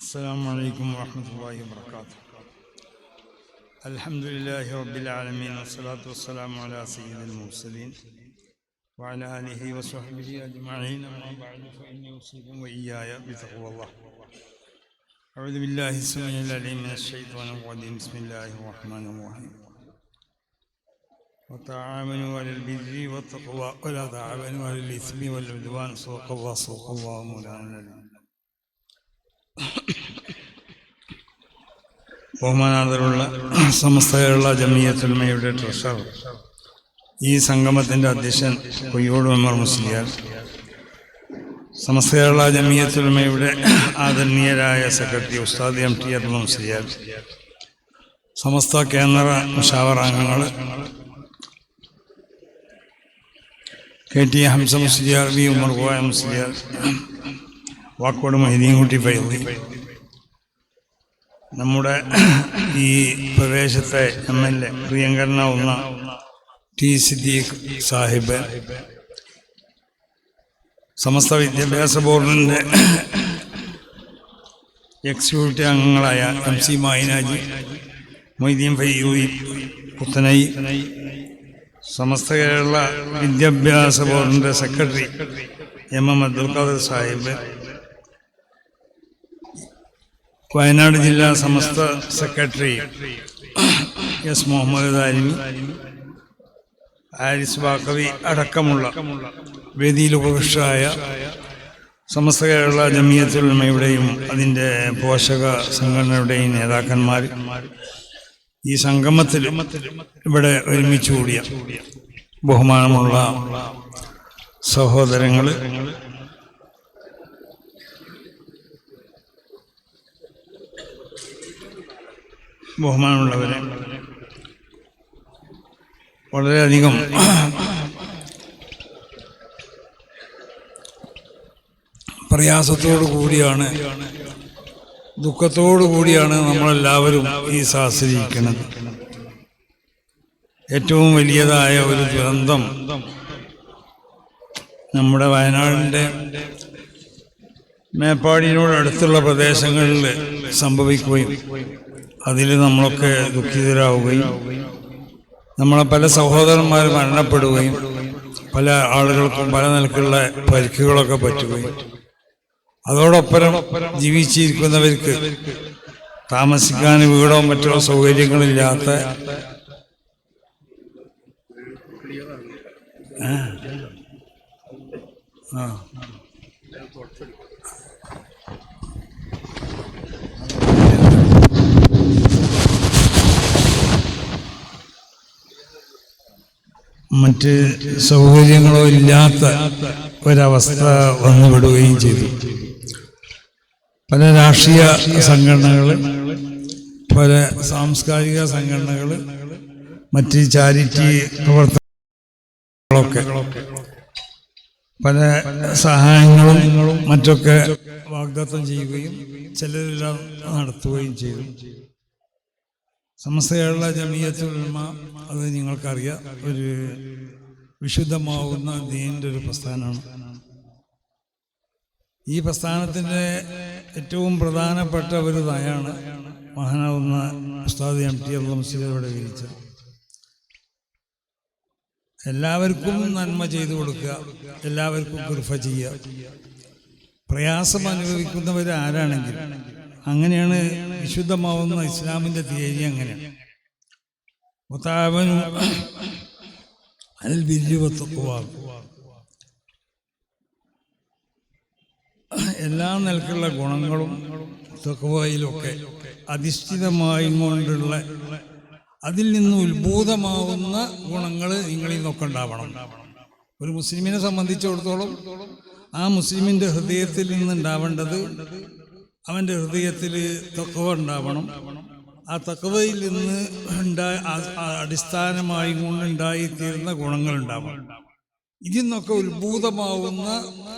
السلام عليكم ورحمة الله وبركاته الحمد لله رب العالمين والصلاة والسلام على سيد المرسلين وعلى آله وصحبه أجمعين أما بعد فإني أوصيكم وإياي بتقوى الله أعوذ بالله السميع العليم من الشيطان الرجيم بسم الله الرحمن الرحيم وتعاونوا على البر والتقوى ولا تعاونوا على الإثم والعدوان صدق الله صدق الله مولانا العليم ബഹുമാനാദരുള്ള സമസ്ത Kerala ജമിയത്തുൽമയുടെ treasurer ഈ സംഗമത്തിന്റെ അധ്യക്ഷൻ കൊയ്യോട് മെമ്മർ മുസ്ലിയാർ സമസ്ത കേരള ജമിയത്തുൽമയുടെ ആദരണീയരായ സെക്രട്ടറി ഉസ്താദ് എം ടി അബ്ദുൽ മുസ്ലിയാർ സമസ്ത കേന്ദ്ര മുഷാവർ അംഗങ്ങൾ K T Hamza Musliyar V Umar Goya Musliyar Vakkode മഹിദീൻകുട്ടി Faizy നമ്മുടെ ഈ പ്രദേശത്തെ എം എൽ എ പ്രിയങ്കരനാവുന്ന ടി സിദ്ദീഖ് സാഹിബ് സമസ്ത വിദ്യാഭ്യാസ ബോർഡിന്റെ എക്സിക്യൂട്ടീവ് അംഗങ്ങളായ എം സി മായിനാജി മൊയ്തീൻ ഫയ്യൂയി പുത്തനൈ സമസ്ത കേരള വിദ്യാഭ്യാസ ബോർഡിന്റെ secretary M M Abdul Khader Sahib Wayanad ജില്ലാ സമസ്ത സെക്രട്ടറി എസ് മുഹമ്മദ് ദാരിമി ആരിസ് ബാക്കവി അടക്കമുള്ള വേദിയിൽ ഉപവിഷ്ടമായ സമസ്ത കേരള ജമിയത്തുലമയുടെയും അതിന്റെ പോഷക സംഘടനയുടെയും നേതാക്കന്മാർ ഈ സംഗമത്തിൽ ഇവിടെ ഒരുമിച്ച് കൂടിയ ബഹുമാനമുള്ള സഹോദരങ്ങൾ ബഹുമാനമുള്ളവരെ വളരെയധികം പ്രയാസത്തോടു കൂടിയാണ് ദുഃഖത്തോടു കൂടിയാണ് നമ്മളെല്ലാവരും ഈ ശാസ്ത്രീകരിക്കുന്നത് ഏറ്റവും വലിയതായ ഒരു ദുരന്തം നമ്മുടെ വയനാടിന്റെ മേപ്പാടിനോടടുത്തുള്ള പ്രദേശങ്ങളിൽ സംഭവിക്കുകയും അതിൽ നമ്മളൊക്കെ ദുഃഖിതരാവുകയും നമ്മളെ പല സഹോദരന്മാർ മരണപ്പെടുകയും പല ആളുകൾക്കും പല നിലക്കുള്ള പരിക്കുകളൊക്കെ പറ്റുകയും അതോടൊപ്പം ജീവിച്ചിരിക്കുന്നവർക്ക് താമസിക്കാൻ വീടോ മറ്റോ സൗകര്യങ്ങളില്ലാത്ത ആ. മറ്റ് സൗകര്യങ്ങളോ ഇല്ലാത്ത ഒരവസ്ഥ വന്നുവിടുകയും ചെയ്തു. പല രാഷ്ട്രീയ സംഘടനകൾ പല സാംസ്കാരിക സംഘടനകൾ മറ്റ് ചാരിറ്റി പ്രവർത്തനങ്ങളൊക്കെ പല സഹായങ്ങളും മറ്റൊക്കെ വാഗ്ദത്തം ചെയ്യുകയും ചിലരെല്ലാം നടത്തുകയും ചെയ്തു. കേരള ജമീയത്തുൽമ അത് നിങ്ങൾക്കറിയാം ഒരു വിശുദ്ധമാവുന്ന ദീന്റെ ഒരു പ്രസ്ഥാനമാണ്. ഈ പ്രസ്ഥാനത്തിന്റെ ഏറ്റവും പ്രധാനപ്പെട്ട ഒരു നയാണ് മഹാനാവുന്ന ഉസ്താദ് എം ടി അബ്ദുൽ മുസ്ലിം വിരിച്ച എല്ലാവർക്കും നന്മ ചെയ്തു കൊടുക്കുക എല്ലാവർക്കും കുർഫ ചെയ്യുക. പ്രയാസം അനുഭവിക്കുന്നവർ ആരാണെങ്കിൽ അങ്ങനെയാണ് വിശുദ്ധമാവുന്ന ഇസ്ലാമിന്റെ തീയതി അങ്ങനെയാണ് മുത്താവനും അതിൽ ബില്ലുവത്തുവാകും എല്ലാ നിലക്കുള്ള ഗുണങ്ങളും തെക്കുവയിലൊക്കെ അധിഷ്ഠിതമായും കൊണ്ടുള്ള അതിൽ നിന്ന് ഉത്ഭൂതമാവുന്ന ഗുണങ്ങൾ നിങ്ങളിൽ നിന്നൊക്കെ ഉണ്ടാവണം. ഒരു മുസ്ലിമിനെ സംബന്ധിച്ചിടത്തോളം ആ മുസ്ലിമിന്റെ ഹൃദയത്തിൽ നിന്ന് ഉണ്ടാവേണ്ടത് അവന്റെ ഹൃദയത്തിൽ തക്കവ ഉണ്ടാവണം. ആ തക്കവയിൽ നിന്ന് ഉണ്ടായ അടിസ്ഥാനമായി കൊണ്ടുണ്ടായിത്തീരുന്ന ഗുണങ്ങൾ ഉണ്ടാവണം. ഇതിൽ നിന്നൊക്കെ ഉത്ഭൂതമാവുന്ന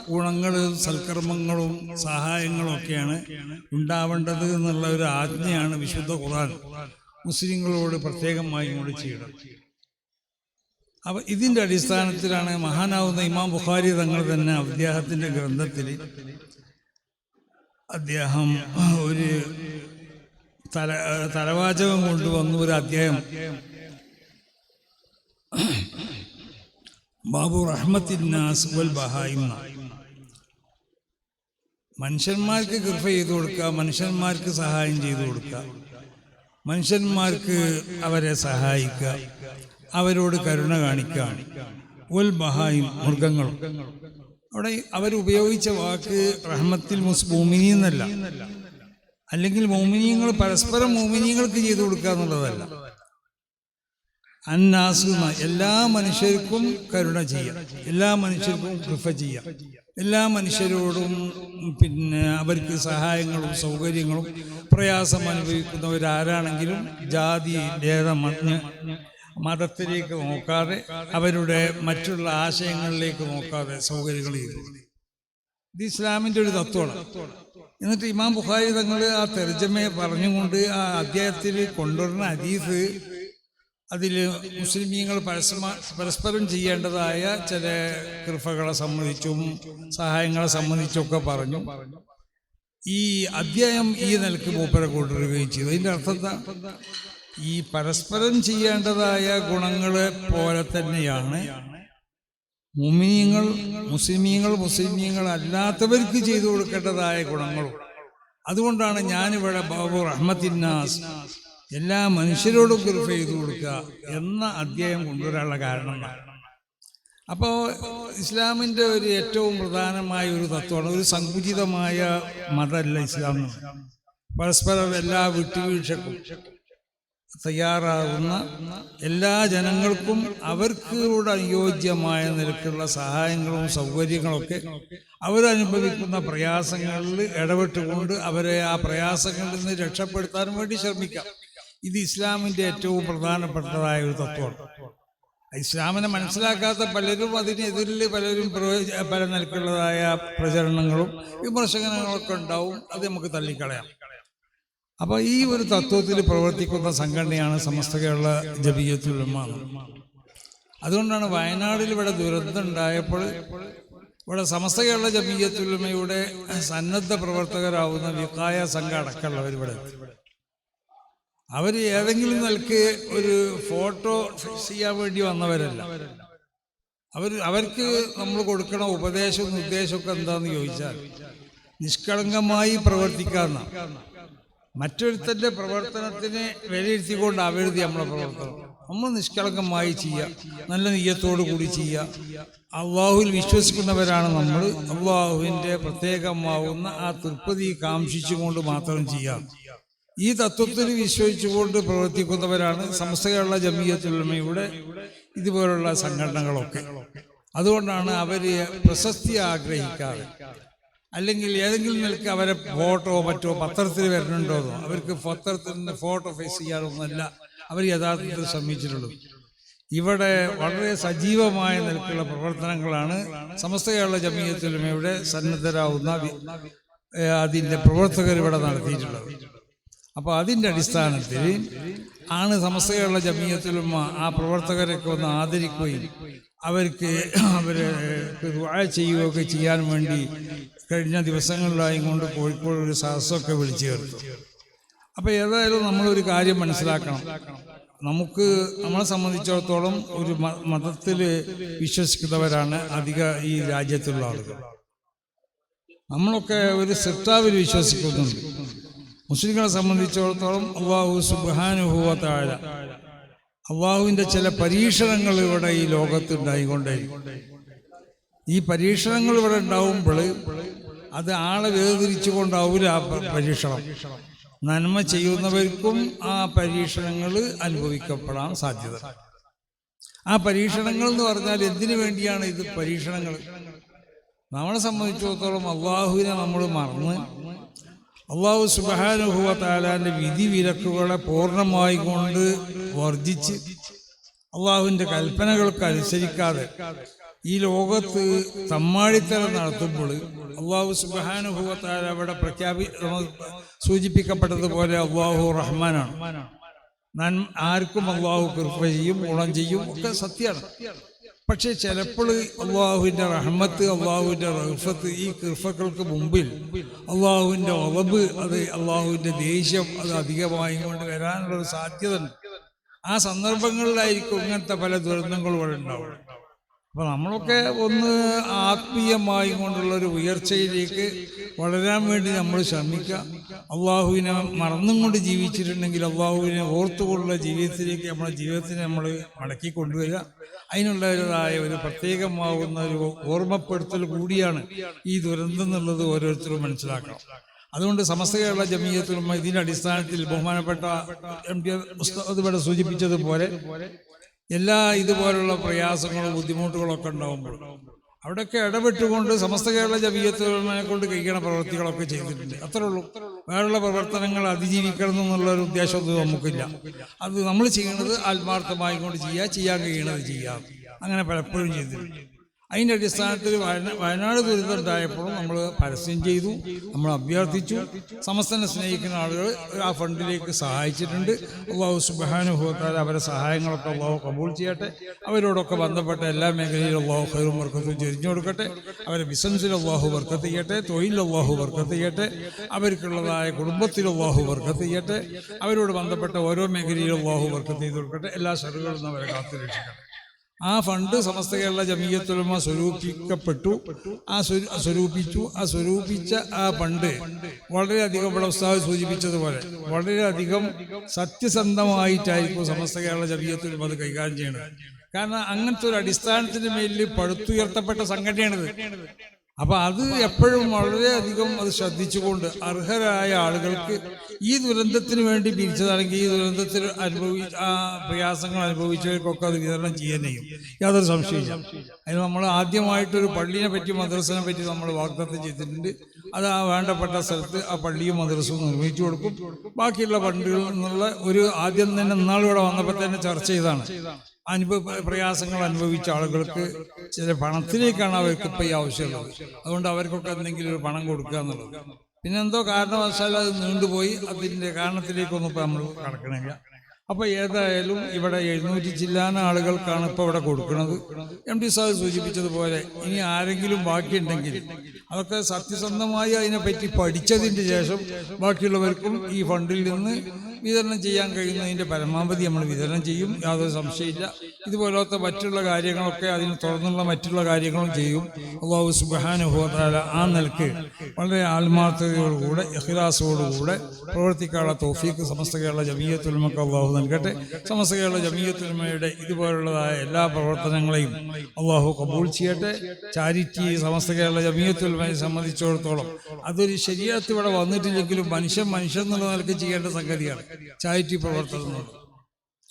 ഗുണങ്ങളും സൽക്കർമ്മങ്ങളും സഹായങ്ങളും ഒക്കെയാണ് ഉണ്ടാവേണ്ടത് എന്നുള്ള ഒരു ആജ്ഞയാണ് വിശുദ്ധ ഖുർആൻ. മുസ്ലിങ്ങളോട് പ്രത്യേകമായി കൂടി ചെയ്യണം അപ്പൊ ഇതിന്റെ അടിസ്ഥാനത്തിലാണ് മഹാനാവുന്ന ഇമാം ബുഖാരി തങ്ങൾ തന്നെ അദ്ദേഹത്തിന്റെ ഗ്രന്ഥത്തിൽ അദ്ദേഹം ഒരു തല തലവാചകം കൊണ്ടുവന്നു ഒരു അധ്യായം. ബാബു റഹ്മത്തിന്നാസ് വൽ ബഹായിമ മനുഷ്യന്മാർക്ക് കൃപ ചെയ്തു കൊടുക്കുക മനുഷ്യന്മാർക്ക് സഹായം ചെയ്തു കൊടുക്കുക മനുഷ്യന്മാർക്ക് അവരെ സഹായിക്കുക അവരോട് കരുണ കാണിക്കുക. ഉൽ ബഹായും മൃഗങ്ങളും. അവിടെ അവരുപയോഗിച്ച വാക്ക് റഹ്മത്തിൽ മോമിനി എന്നല്ല അല്ലെങ്കിൽ മോമിനിയങ്ങൾ പരസ്പരം മോമിനിയങ്ങൾക്ക് ചെയ്തു കൊടുക്കുക എന്നുള്ളതല്ല. അന്നാസുന്ന എല്ലാ മനുഷ്യർക്കും കരുണ ചെയ്യാം. എല്ലാ മനുഷ്യർക്കും കൃപ ചെയ്യാം. എല്ലാ മനുഷ്യരോടും പിന്നെ അവർക്ക് സഹായങ്ങളും സൗകര്യങ്ങളും പ്രയാസം അനുഭവിക്കുന്നവരാരാണെങ്കിലും ജാതി ഭേദ മഞ്ഞ് മതത്തിലേക്ക് നോക്കാതെ അവരുടെ മറ്റുള്ള ആശയങ്ങളിലേക്ക് നോക്കാതെ സൗകര്യങ്ങൾ ചെയ്തു. ഇത് ഇസ്ലാമിന്റെ ഒരു തത്വമാണ്. എന്നിട്ട് ഇമാം ബുഖാരി തങ്ങൾ ആ തെർജമയെ പറഞ്ഞുകൊണ്ട് ആ അദ്ദേഹത്തിൽ കൊണ്ടുവരുന്ന ഹദീസ് അതിൽ മുസ്ലിമീങ്ങൾ പരസ്പര പരസ്പരം ചെയ്യേണ്ടതായ ചില കൃപകളെ സംബന്ധിച്ചും സഹായങ്ങളെ സംബന്ധിച്ചൊക്കെ പറഞ്ഞു. ഈ അധ്യായം ഈ നിലയ്ക്ക് മൂപ്പരെ കൊണ്ടുവരികയും ചെയ്തു. അതിന്റെ അർത്ഥം ഈ പരസ്പരം ചെയ്യേണ്ടതായ ഗുണങ്ങളെ പോലെ തന്നെയാണ് മുമിനിയങ്ങൾ മുസ്ലിമീങ്ങൾ മുസ്ലിമീങ്ങൾ അല്ലാത്തവർക്ക് ചെയ്തു കൊടുക്കേണ്ടതായ ഗുണങ്ങളും. അതുകൊണ്ടാണ് ഞാനിവിടെ ബാബു റഹ്മത്തിന്നാസ് എല്ലാ മനുഷ്യരോടും കൃപ ചെയ്തു കൊടുക്കുക എന്ന അധ്യായം കൊണ്ടുവരാനുള്ള കാരണം. അപ്പോൾ ഇസ്ലാമിന്റെ ഒരു ഏറ്റവും പ്രധാനമായ ഒരു തത്വമാണ് ഒരു സങ്കുചിതമായ മതമല്ല ഇസ്ലാം പരസ്പരം എല്ലാ വിട്ടുവീഴ്ചക്കും തയ്യാറാകുന്ന എല്ലാ ജനങ്ങൾക്കും അവർക്കൂടെ അനുയോജ്യമായ നിലക്കുള്ള സഹായങ്ങളും സൗകര്യങ്ങളൊക്കെ അവരനുഭവിക്കുന്ന പ്രയാസങ്ങളിൽ ഇടപെട്ടുകൊണ്ട് അവരെ ആ പ്രയാസങ്ങളിൽ നിന്ന് രക്ഷപ്പെടുത്താൻ വേണ്ടി ശ്രമിക്കാം. ഇത് ഇസ്ലാമിന്റെ ഏറ്റവും പ്രധാനപ്പെട്ടതായ ഒരു തത്വമാണ്. ഇസ്ലാമിനെ മനസ്സിലാക്കാത്ത പലരും അതിനെതിരിൽ പലരും പല നിലക്കുള്ളതായ പ്രചരണങ്ങളും വിമർശനങ്ങളൊക്കെ ഉണ്ടാവും. അത് നമുക്ക് തള്ളിക്കളയാം. അപ്പോൾ ഈ ഒരു തത്വത്തിൽ പ്രവർത്തിക്കുന്ന സംഘടനയാണ് സമസ്ത കേരള ജബിയത്തുലമ അതുകൊണ്ടാണ് വയനാടിൽ ഇവിടെ ദുരന്തം ഉണ്ടായപ്പോൾ ഇവിടെ സമസ്ത കേരള ജബിയത്തുലമയുടെ സന്നദ്ധ പ്രവർത്തകരാവുന്ന വിക്കായ സംഘം അടക്കമുള്ളവർ ഇവിടെ. അവർ ഏതെങ്കിലും നിലയ്ക്ക് ഒരു ഫോട്ടോ ചെയ്യാൻ വേണ്ടി വന്നവരല്ല. അവർ അവർക്ക് നമ്മൾ കൊടുക്കണ ഉപദേശവും നിർദ്ദേശമൊക്കെ എന്താണെന്ന് ചോദിച്ചാൽ നിഷ്കളങ്കമായി പ്രവർത്തിക്കാന്ന. മറ്റൊരുത്തന്റെ പ്രവർത്തനത്തിനെ വിലയിരുത്തിക്കൊണ്ട് അവരുതി നമ്മളെ പ്രവർത്തനം. നമ്മൾ നിഷ്കളങ്കമായി ചെയ്യുക നല്ല നെയ്യത്തോടു കൂടി ചെയ്യുക. അള്ളാഹുവിൽ വിശ്വസിക്കുന്നവരാണ് നമ്മൾ. അള്ളാഹുവിന്റെ പ്രത്യേകമാവുന്ന ആ തൃപ്തി കാംക്ഷിച്ചുകൊണ്ട് മാത്രം ചെയ്യുക. ഈ തത്വത്തിൽ വിശ്വസിച്ചുകൊണ്ട് പ്രവർത്തിക്കുന്നവരാണ് സമസ്ത കേരള ജമീയത്തുലമയുടെ ഇതുപോലുള്ള സംഘടനകളൊക്കെ. അതുകൊണ്ടാണ് അവർ പ്രശസ്തി ആഗ്രഹിക്കാതെ അല്ലെങ്കിൽ ഏതെങ്കിലും നിലയ്ക്ക് അവരെ ഫോട്ടോ മറ്റോ പത്രത്തിൽ വരുന്നുണ്ടോ അവർക്ക് പത്രത്തിൽ നിന്ന് ഫോട്ടോ ഫേസ് ചെയ്യാറൊന്നുമല്ല. അവർ യഥാർത്ഥത്തിൽ ശ്രമിച്ചിട്ടുള്ളത്. ഇവിടെ വളരെ സജീവമായ നിലക്കുള്ള പ്രവർത്തനങ്ങളാണ് സമസ്ത കേരള ജമീയത്തിലും ഇവിടെ സന്നദ്ധരാകുന്ന അതിന്റെ പ്രവർത്തകർ ഇവിടെ നടത്തിയിട്ടുള്ളത്. അപ്പോൾ അതിന്റെ അടിസ്ഥാനത്തിൽ ആണ് സമസ്ത കേരള ജമീയത്തിലും ആ പ്രവർത്തകരൊക്കെ ഒന്ന് ആദരിക്കുകയും അവർക്ക് ദുആ ചെയ്യുകയൊക്കെ ചെയ്യാൻ വേണ്ടി കഴിഞ്ഞ ദിവസങ്ങളിലായി കൊണ്ട് കോഴിക്കോട് ഒരു സഹസമൊക്കെ വിളിച്ചു ചേർത്തു. അപ്പോൾ ഏതായാലും നമ്മളൊരു കാര്യം മനസ്സിലാക്കണം. നമുക്ക് നമ്മളെ സംബന്ധിച്ചിടത്തോളം ഒരു മതത്തിൽ വിശ്വസിക്കുന്നവരാണ് അധിക ഈ രാജ്യത്തുള്ള ആളുകൾ. നമ്മളൊക്കെ ഒരു സിർട്ടാവിൽ വിശ്വസിക്കുന്നുണ്ട്. മുസ്ലിങ്ങളെ സംബന്ധിച്ചിടത്തോളം അള്ളാഹു സുബാനുഭവ താഴ അള്ളാഹുവിന്റെ ചില പരീക്ഷണങ്ങൾ ഇവിടെ ഈ ലോകത്ത് ഉണ്ടായിക്കൊണ്ടേയിരിക്കും. ഈ പരീക്ഷണങ്ങൾ ഇവിടെ ഉണ്ടാവുമ്പോൾ അത് ആളെ വേർതിരിച്ചുകൊണ്ടാവില്ല ആ പ- പരീക്ഷണം. നന്മ ചെയ്യുന്നവർക്കും ആ പരീക്ഷണങ്ങൾ അനുഭവിക്കപ്പെടാൻ സാധ്യത. ആ പരീക്ഷണങ്ങൾ എന്ന് പറഞ്ഞാൽ എന്തിനു വേണ്ടിയാണ് ഇത് പരീക്ഷണങ്ങൾ? നമ്മളെ സംബന്ധിച്ചിടത്തോളം അള്ളാഹുവിനെ നമ്മൾ മറന്ന് അള്ളാഹു സുബാനുഭവ താലാന്റെ വിധി വിലക്കുകളെ പൂർണമായി കൊണ്ട് വർജിച്ച് അള്ളാഹുവിന്റെ കൽപ്പനകൾക്ക് അനുസരിക്കാതെ ഈ ലോകത്ത് തമ്മാടിത്തരം നടത്തുമ്പോൾ അള്ളാഹു സുബാനുഭവത്താൽ അവിടെ പ്രഖ്യാപി സൂചിപ്പിക്കപ്പെട്ടതുപോലെ അള്ളാഹു റഹ്മാനാണ്. നൻ ആർക്കും അള്ളാഹു കൃപ ചെയ്യും ഗുണം ചെയ്യും ഒക്കെ സത്യമാണ്. പക്ഷേ ചിലപ്പോൾ അള്ളാഹുവിന്റെ റഹ്മത്ത് അള്ളാഹുവിന്റെ റഹ്ഫത്ത് ഈ കൃഫക്കൾക്ക് മുമ്പിൽ അള്ളാഹുവിന്റെ ഒളബ് അത് അള്ളാഹുവിന്റെ ദേഷ്യം അത് അധികമായി കൊണ്ട് വരാനുള്ളൊരു സാധ്യത ആ സന്ദർഭങ്ങളിലായിരിക്കും ഇങ്ങനത്തെ പല ദുരന്തങ്ങളും ഇവിടെ ഉണ്ടാവുക. അപ്പോൾ നമ്മളൊക്കെ ഒന്ന് ആത്മീയമായി കൊണ്ടുള്ള ഒരു ഉയർച്ചയിലേക്ക് വളരാൻ വേണ്ടി നമ്മൾ ശ്രമിക്കുക. അള്ളാഹുവിനെ മറന്നും കൊണ്ട് ജീവിച്ചിട്ടുണ്ടെങ്കിൽ അള്ളാഹുവിനെ ഓർത്തുകൊണ്ടുള്ള ജീവിതത്തിലേക്ക് നമ്മുടെ ജീവിതത്തിനെ നമ്മൾ മടക്കി കൊണ്ടുവരിക. അതിനുള്ളതായ ഒരു പ്രത്യേകമാവുന്ന ഒരു ഓർമ്മപ്പെടുത്തൽ കൂടിയാണ് ഈ ദുരന്തം എന്നുള്ളത് ഓരോരുത്തരും മനസ്സിലാക്കണം. അതുകൊണ്ട് സമസ്ത കേരള ജമീയത്തിലും ഇതിന്റെ അടിസ്ഥാനത്തിൽ ബഹുമാനപ്പെട്ട എം ടി സൂചിപ്പിച്ചതുപോലെ എല്ലാ ഇതുപോലുള്ള പ്രയാസങ്ങളും ബുദ്ധിമുട്ടുകളൊക്കെ ഉണ്ടാവുമ്പോൾ അവിടെയൊക്കെ ഇടപെട്ടുകൊണ്ട് സമസ്ത കേരള ജവീയത്തിനെ കൊണ്ട് കഴിക്കണ പ്രവൃത്തികളൊക്കെ ചെയ്തിട്ടുണ്ട്. അത്രേ ഉള്ളൂ. വേറെയുള്ള പ്രവർത്തനങ്ങൾ അതിജീവിക്കണം എന്നുള്ള ഒരു ഉദ്ദേശമൊന്നും നമുക്കില്ല. അത് നമ്മൾ ചെയ്യുന്നത് ആത്മാർത്ഥമായി കൊണ്ട് ചെയ്യുക ചെയ്യാൻ കഴിയണത് ചെയ്യാം. അങ്ങനെ പലപ്പോഴും ചെയ്തിട്ടുണ്ട്. അതിന്റെ അടിസ്ഥാനത്തിൽ വയനാട് ദുരിതം ഉണ്ടായപ്പോഴും നമ്മൾ പരസ്യം ചെയ്തു നമ്മൾ അഭ്യർത്ഥിച്ചു. സമസ്തനെ സ്നേഹിക്കുന്ന ആളുകൾ ആ ഫണ്ടിലേക്ക് സഹായിച്ചിട്ടുണ്ട്. അള്ളാഹു സുബാനുഭവത്താൽ അവരെ സഹായങ്ങളൊക്കെ അള്ളാഹു കബൂൾ ചെയ്യട്ടെ. അവരോടൊക്കെ ബന്ധപ്പെട്ട എല്ലാ മേഖലയിലും അള്ളാഹു ഹൈറും വർക്കത്തും ചെരിഞ്ഞു കൊടുക്കട്ടെ. അവരെ ബിസിനസ്സിൽ അള്ളാഹു വർക്കത്ത് ചെയ്യട്ടെ. തൊഴിലിൽ അള്ളാഹു വർക്കത്ത് ചെയ്യട്ടെ. അവർക്കുള്ളതായ കുടുംബത്തിൽ അള്ളാഹു വർക്കത്ത് ചെയ്യട്ടെ. അവരോട് ബന്ധപ്പെട്ട ഓരോ മേഖലയിലും അള്ളാഹു വർക്കത്ത് ചെയ്ത് കൊടുക്കട്ടെ. എല്ലാ ഷറുകളിൽ നിന്ന് അവരെ കാത്തു രക്ഷിക്കട്ടെ. ആ ഫണ്ട് സമസ്ത കേരള ജമീയത്തുലമ സ്വരൂപിക്കപ്പെട്ടു. ആ സ്വരു- സ്വരൂപിച്ചു. ആ സ്വരൂപിച്ച ആ ഫണ്ട് വളരെയധികം ഇവിടെ ഉസ്താവ് സൂചിപ്പിച്ചതുപോലെ വളരെയധികം സത്യസന്ധമായിട്ടായിരിക്കും സമസ്ത കേരള ജമീയത്തുലമ അത് കൈകാര്യം ചെയ്യണത്. കാരണം അങ്ങനത്തെ ഒരു അടിസ്ഥാനത്തിന് മേലിൽ പടുത്തുയർത്തപ്പെട്ട സംഘടനയാണിത് അപ്പൊ അത് എപ്പോഴും വളരെയധികം അത് ശ്രദ്ധിച്ചുകൊണ്ട് അർഹരായ ആളുകൾക്ക് ഈ ദുരന്തത്തിന് വേണ്ടി പിരിച്ചതാണെങ്കിൽ ഈ ദുരന്തത്തിൽ അനുഭവി ആ പ്രയാസങ്ങൾ അനുഭവിച്ചവർക്കൊക്കെ അത് വിതരണം ചെയ്യാൻ ചെയ്യും യാതൊരു സംശയമില്ല അതിന് നമ്മൾ ആദ്യമായിട്ടൊരു പള്ളിയെ പറ്റി മദ്രസനെ പറ്റി നമ്മൾ വാഗ്ദത്തം ചെയ്തിട്ടുണ്ട്. അത് ആ വേണ്ടപ്പെട്ട സ്ഥലത്ത് ആ പള്ളിയും മദ്രസവും നിർമ്മിച്ചു കൊടുക്കും. ബാക്കിയുള്ള പള്ളികളിൽ നിന്നുള്ള ഒരു ആദ്യം തന്നെ ഇന്നാളിവിടെ വന്നപ്പോൾ തന്നെ ചർച്ച ചെയ്താണ് അനുഭവ പ്രയാസങ്ങൾ അനുഭവിച്ച ആളുകൾക്ക് ചില പണത്തിലേക്കാണ് അവർക്ക് ഇപ്പം ഈ ആവശ്യമുള്ളത്. അതുകൊണ്ട് അവർക്കൊക്കെ എന്തെങ്കിലും ഒരു പണം കൊടുക്കുക എന്നുള്ളത്. പിന്നെ എന്തോ കാരണവശാൽ അത് നീണ്ടുപോയി അതിന്റെ കാരണത്തിലേക്കൊന്നും ഇപ്പം നമ്മൾ കടക്കണില്ല. അപ്പോൾ ഏതായാലും ഇവിടെ എഴുന്നൂറ്റി ചില്ലാന ആളുകൾക്കാണ് ഇപ്പോൾ ഇവിടെ കൊടുക്കുന്നത്. എം ടി സാർ സൂചിപ്പിച്ചതുപോലെ ഇനി ആരെങ്കിലും ബാക്കിയുണ്ടെങ്കിൽ അതൊക്കെ സത്യസന്ധമായി അതിനെപ്പറ്റി പഠിച്ചതിന്റെ ശേഷം ബാക്കിയുള്ളവർക്കും ഈ ഫണ്ടിൽ നിന്ന് വിതരണം ചെയ്യാൻ കഴിയുന്നതിന്റെ പരമാവധി നമ്മൾ വിതരണം ചെയ്യും. യാതൊരു സംശയമില്ല. ഇതുപോലത്തെ മറ്റുള്ള കാര്യങ്ങളൊക്കെ അതിന് തുറന്നുള്ള മറ്റുള്ള കാര്യങ്ങളും ചെയ്യും. അള്ളാഹു സുബാനുഭവത്താല ആ നിലയ്ക്ക് വളരെ ആത്മാർത്ഥതയോടുകൂടെ ഇഖ്ലാസോടുകൂടെ പ്രവർത്തിക്കാനുള്ള തോഫീക്ക് സമസ്ത കേരള ജമീയത്തുൽമക്ക് അള്ളാഹു നൽകട്ടെ. സമസ്ത കേരള ജമീയത്തുൽമയുടെ ഇതുപോലുള്ളതായ എല്ലാ പ്രവർത്തനങ്ങളെയും അള്ളാഹു കബൂൾ ചെയ്യട്ടെ. ചാരിറ്റി സമസ്ത കേരള ജമീയത്തുൽമയെ സംബന്ധിച്ചിടത്തോളം അതൊരു ശരിയത്ത് ഇവിടെ വന്നിട്ടില്ലെങ്കിലും മനുഷ്യൻ മനുഷ്യൻ എന്നുള്ള നിലയ്ക്ക് ചെയ്യേണ്ട സംഗതിയാണ്. ചാരിറ്റി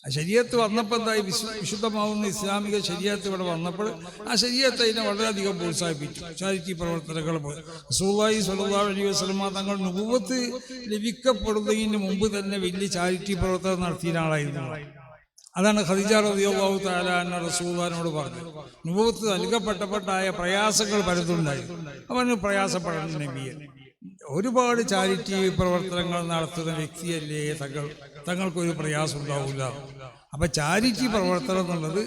ആ ശരീരത്ത് വന്നപ്പോൾ എന്തായി? വിശുദ്ധമാവുന്ന ഇസ്ലാമിക ശരീരത്ത് ഇവിടെ വന്നപ്പോൾ ആ ശരീരത്തെ അതിനെ വളരെയധികം പ്രോത്സാഹിപ്പിച്ചു. ചാരിറ്റി പ്രവർത്തനങ്ങൾ റസൂലുള്ളാഹി സ്വല്ലല്ലാഹു അലൈഹി വസല്ലമ തങ്ങൾ നുപത്ത് ലഭിക്കപ്പെടുന്നതിന് മുമ്പ് തന്നെ വലിയ ചാരിറ്റി പ്രവർത്തനം നടത്തിയ ആളായിരുന്നു. അതാണ് ഖദീജ റളിയല്ലാഹു തആല അന്ന റസൂലുള്ളാഹിനോട് പറഞ്ഞത്. നുപത്ത് നൽകപ്പെട്ടപ്പെട്ടായ പ്രയാസങ്ങൾ പലതുണ്ടായി. അവന് പ്രയാസപ്പെടണം നബിയെ. ഒരുപാട് ചാരിറ്റി പ്രവർത്തനങ്ങൾ നടത്തുന്ന വ്യക്തിയല്ലേ തങ്ങൾ തങ്ങൾക്കൊരു പ്രയാസം ഉണ്ടാവില്ല അപ്പൊ ചാരിറ്റി പ്രവർത്തനം എന്നുള്ളത്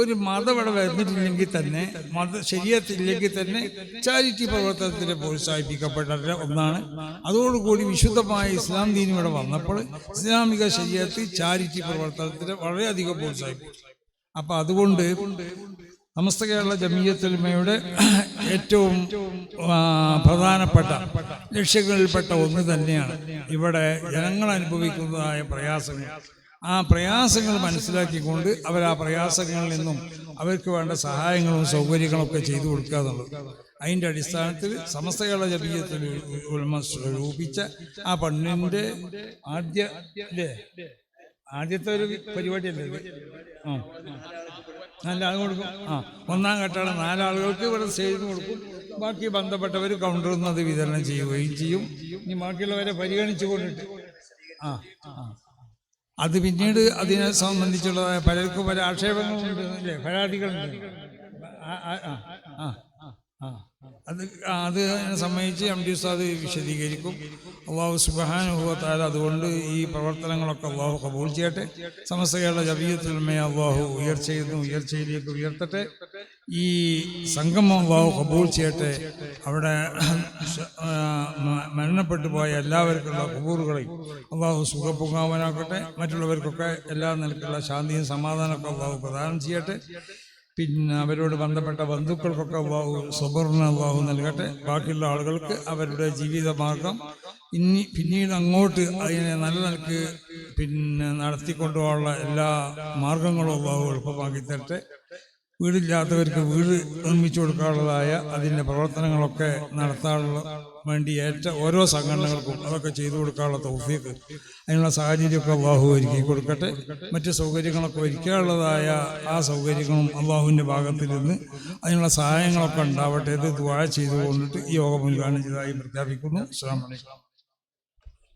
ഒരു മതവിടെ വരുന്നിട്ടില്ലെങ്കിൽ തന്നെ മത ശരീരത്തില്ലെങ്കിൽ തന്നെ ചാരിറ്റി പ്രവർത്തനത്തിന് പ്രോത്സാഹിപ്പിക്കപ്പെട്ട ഒന്നാണ്. അതോടുകൂടി വിശുദ്ധമായ ഇസ്ലാം ദീൻ ഇവിടെ വന്നപ്പോൾ ഇസ്ലാമിക ശരീരത്തിൽ ചാരിറ്റി പ്രവർത്തനത്തിന് വളരെയധികം പ്രോത്സാഹിപ്പിച്ചു. അപ്പൊ അതുകൊണ്ട് സമസ്ത കേരള ജമീയത്തുൽമയുടെ ഏറ്റവും പ്രധാനപ്പെട്ട ലക്ഷ്യങ്ങളിൽപ്പെട്ട ഒന്ന് തന്നെയാണ്. ഇവിടെ ജനങ്ങൾ അനുഭവിക്കുന്നതായ പ്രയാസങ്ങൾ. ആ പ്രയാസങ്ങൾ മനസ്സിലാക്കിക്കൊണ്ട് അവർ ആ പ്രയാസങ്ങളിൽ നിന്നും അവർക്ക് വേണ്ട സഹായങ്ങളും സൗകര്യങ്ങളും ഒക്കെ ചെയ്തു കൊടുക്കുക എന്നുള്ളത്. അതിന്റെ അടിസ്ഥാനത്തിൽ സമസ്ത കേരള ജമീയത്തിൽ ഉൽമ രൂപിച്ച ആ പണ്ണിന്റെ ആദ്യ ആദ്യത്തെ ഒരു പരിപാടിയല്ലേ ഇത്? ആ അത് കൊടുക്കും ആ ഒന്നാം ഘട്ടമാണ്. നാലാളുകൾക്ക് ഇവിടെ സ്റ്റേജിന് കൊടുക്കും. ബാക്കി ബന്ധപ്പെട്ടവർ കൗണ്ടറിൽ നിന്ന് അത് വിതരണം ചെയ്യുകയും ചെയ്യും. ഇനി ബാക്കിയുള്ളവരെ പരിഗണിച്ചു കൊണ്ടിട്ട്. ആ ആ. അത് പിന്നീട് അതിനെ സംബന്ധിച്ചുള്ളതായ പലർക്കും പല ആക്ഷേപങ്ങളുണ്ട്. അല്ലേ? പരാതികളുണ്ട്. ആ ആ ആ ആ. അത് അത് സംബന്ധിച്ച് എം ഡി ഉസ്താദ് വിശദീകരിക്കും. അള്ളാഹു സുബാനുഭവത്താൽ അതുകൊണ്ട് ഈ പ്രവർത്തനങ്ങളൊക്കെ അള്ളാഹു കബൂൾ ചെയ്യട്ടെ. സമസ്ത കേരള ജബീയത്തുൽമയെ അള്ളാഹു ഉയർച്ചയിൽ ഉയർച്ചയിലേക്ക് ഉയർത്തട്ടെ. ഈ സംഗമം അള്ളാഹു കബൂൾ ചെയ്യട്ടെ. അവിടെ മരണപ്പെട്ടു പോയ എല്ലാവർക്കുള്ള കബൂറുകളെയും അള്ളാഹു സുഖപുങ്ങാവനാക്കട്ടെ മറ്റുള്ളവർക്കൊക്കെ എല്ലാ നിലക്കുള്ള ശാന്തിയും സമാധാനമൊക്കെ അള്ളാഹു പ്രദാനം ചെയ്യട്ടെ. പിന്നെ അവരോട് ബന്ധപ്പെട്ട ബന്ധുക്കൾക്കൊക്കെ അള്ളാഹു സുബറിന് അള്ളാഹു നൽകട്ടെ. ബാക്കിയുള്ള ആളുകൾക്ക് അവരുടെ ജീവിതമാർഗം ഇനി പിന്നീട് അങ്ങോട്ട് അതിനെ നല്ല നിലയ്ക്ക് പിന്നെ നടത്തിക്കൊണ്ടുപോകാനുള്ള എല്ലാ മാർഗങ്ങളും അള്ളാഹു എളുപ്പമാക്കി തരട്ടെ. വീടില്ലാത്തവർക്ക് വീട് നിർമ്മിച്ചു കൊടുക്കാനുള്ളതായ അതിന്റെ പ്രവർത്തനങ്ങളൊക്കെ നടത്താനുള്ള വേണ്ടി ഏറ്റ ഓരോ സംഘടനകൾക്കും അതൊക്കെ ചെയ്തു കൊടുക്കാനുള്ള തൗഫീക്ക് അതിനുള്ള സാഹചര്യമൊക്കെ അള്ളാഹു ഒരുക്കി കൊടുക്കട്ടെ. മറ്റ് സൗകര്യങ്ങളൊക്കെ ഒരുക്കാനുള്ളതായ ആ സൗകര്യങ്ങളും അള്ളാഹുവിന്റെ ഭാഗത്തിൽ നിന്ന് അതിനുള്ള സഹായങ്ങളൊക്കെ ഉണ്ടാവട്ടെ ഇത് ദ്വാ ചെയ്തുകൊണ്ടിട്ട് ഈ യോഗം ഉദ്ഘാടനം ചെയ്തതായി പ്രഖ്യാപിക്കുന്നു. അസ്സാം വലൈക്കും